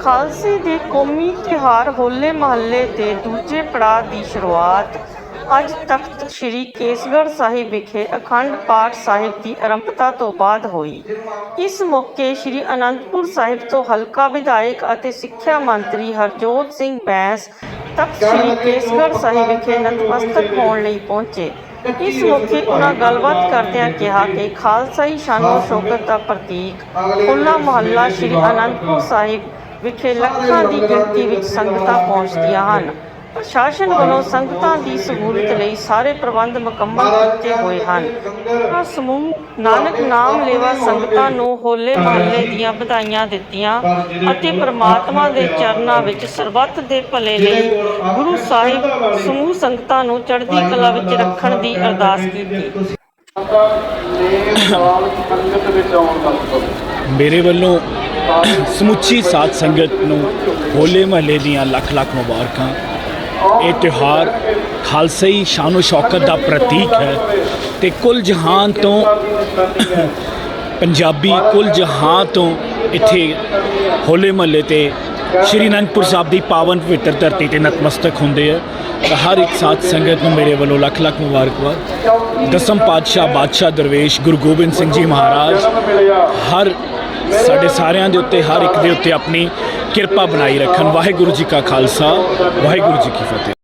ਖਾਲਸੇ ਦੇ ਕੌਮੀ ਤਿਉਹਾਰ ਹੋਲੇ ਮਹੱਲੇ ਦੇ ਦੂਜੇ ਪੜਾਅ ਦੀ ਸ਼ੁਰੂਆਤ ਅੱਜ ਤਖਤ ਸ੍ਰੀ ਕੇਸਗੜ੍ਹ ਸਾਹਿਬ ਵਿਖੇ ਅਖੰਡ ਪਾਠ ਸਾਹਿਬ ਦੀ ਆਰੰਭਤਾ ਤੋਂ ਬਾਅਦ ਹੋਈ। ਇਸ ਮੌਕੇ ਸ੍ਰੀ ਅਨੰਦਪੁਰ ਸਾਹਿਬ ਤੋਂ ਹਲਕਾ ਵਿਧਾਇਕ ਅਤੇ ਸਿੱਖਿਆ ਮੰਤਰੀ ਹਰਜੋਤ ਸਿੰਘ ਬੈਂਸ ਤਖਤ ਸ੍ਰੀ ਕੇਸਗੜ੍ਹ ਸਾਹਿਬ ਵਿਖੇ ਨਤਮਸਤਕ ਹੋਣ ਲਈ ਪਹੁੰਚੇ। ਇਸ ਮੌਕੇ ਉਹਨਾਂ ਗੱਲਬਾਤ ਕਰਦਿਆਂ ਕਿਹਾ ਕਿ ਖਾਲਸਾਈ ਸ਼ਾਨੋ ਸ਼ੌਕਤ ਦਾ ਪ੍ਰਤੀਕ ਹੋਲਾ ਮੁਹੱਲਾ ਸ੍ਰੀ ਅਨੰਦਪੁਰ ਸਾਹਿਬ ਵਿਖੇ ਲੱਖਾਂ ਦੀ ਗਿਣਤੀ ਵਿੱਚ ਸੰਗਤਾਂ ਪਹੁੰਚਦੀਆਂ ਹਨ। ਪ੍ਰਸ਼ਾਸਨ ਵੱਲੋਂ ਸੰਗਤਾਂ ਦੀ ਸਹੂਲਤ ਲਈ ਸਾਰੇ ਪ੍ਰਬੰਧ ਮੁਕੰਮਲ ਕੀਤੇ ਹੋਏ ਹਨ। ਆ ਸਮੂਹ ਨਾਨਕ ਨਾਮ ਲੈਵਾ ਸੰਗਤਾਂ ਨੂੰ ਹੋਲੇ ਮਹੱਲੇ ਦੀਆਂ ਵਧਾਈਆਂ ਦਿੱਤੀਆਂ ਅਤੇ ਪ੍ਰਮਾਤਮਾ ਦੇ ਚਰਨਾਂ ਵਿੱਚ ਸਰਬੱਤ ਦੇ ਭਲੇ ਲਈ ਗੁਰੂ ਸਾਹਿਬ ਸਮੂਹ ਸੰਗਤਾਂ ਨੂੰ ਚੜ੍ਹਦੀ ਕਲਾ ਵਿੱਚ ਰੱਖਣ ਦੀ ਅਰਦਾਸ ਕੀਤੀ। ਮੇਰੇ ਵੱਲੋਂ ਸਮੁੱਚੀ ਸਾਧ ਸੰਗਤ ਨੂੰ ਹੋਲੇ ਮਹੱਲੇ ਦੀਆਂ ਲੱਖ ਲੱਖ ਮੁਬਾਰਕਾਂ। ਇਹ ਤਿਉਹਾਰ ਖਾਲਸਾਈ ਸ਼ਾਨੋ ਸ਼ੌਕਤ ਦਾ ਪ੍ਰਤੀਕ ਹੈ ਤੇ ਕੁੱਲ ਜਹਾਨ ਤੋਂ ਪੰਜਾਬੀ ਕੁੱਲ ਜਹਾਨ ਤੋਂ ਇੱਥੇ ਹੋਲੇ ਮਹੱਲੇ ਤੇ ਸ਼੍ਰੀ ਅਨੰਦਪੁਰ ਸਾਹਿਬ ਦੀ ਪਾਵਨ ਪਵਿੱਤਰ ਧਰਤੀ ਤੇ ਨਤਮਸਤਕ ਹੁੰਦੇ ਆ। ਤਾਂ ਹਰ ਇੱਕ ਸਾਥ ਸੰਗਤ ਨੂੰ ਮੇਰੇ ਵੱਲੋਂ ਲੱਖ ਲੱਖ ਮੁਬਾਰਕਬਾਦ। ਦਸਮ ਪਾਤਸ਼ਾਹ, ਬਾਦਸ਼ਾਹ ਦਰਵੇਸ਼ ਗੁਰੂ ਗੋਬਿੰਦ ਸਿੰਘ ਜੀ ਮਹਾਰਾਜ, ਹਰ ਸਾਡੇ ਸਾਰਿਆਂ ਦੇ ਉੱਤੇ ਹਰ ਇੱਕ ਦੇ ਉੱਤੇ ਆਪਣੀ ਕਿਰਪਾ ਬਣਾਈ ਰੱਖਣ। ਵਾਹਿਗੁਰੂ ਜੀ ਕਾ ਖਾਲਸਾ, ਵਾਹਿਗੁਰੂ ਜੀ ਕੀ ਫਤਿਹ।